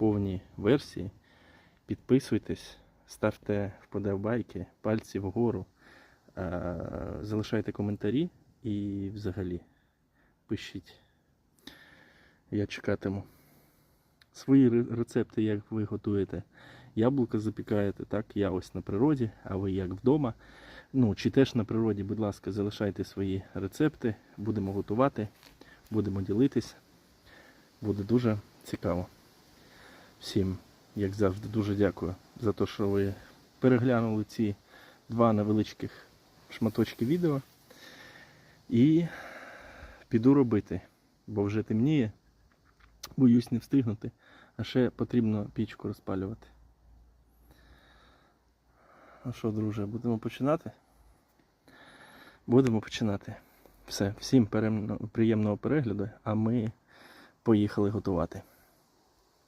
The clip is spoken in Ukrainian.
повні версії. Підписуйтесь, ставте вподобайки, пальці вгору, е, залишайте коментарі і взагалі пишіть. Я чекатиму. Свої рецепти, як ви готуєте. Яблука запікаєте, так, я ось на природі, а ви як вдома. Ну, чи теж на природі, будь ласка, залишайте свої рецепти, будемо готувати, будемо ділитись. Буде дуже цікаво. Всім, як завжди, дуже дякую за те, що ви переглянули ці два невеличких шматочки відео. І піду робити, бо вже темніє. Боюсь не встигнути, а ще потрібно пічку розпалювати. Ну що, друже, будемо починати? Будемо починати. Все, всім приємного перегляду, а ми поїхали готувати.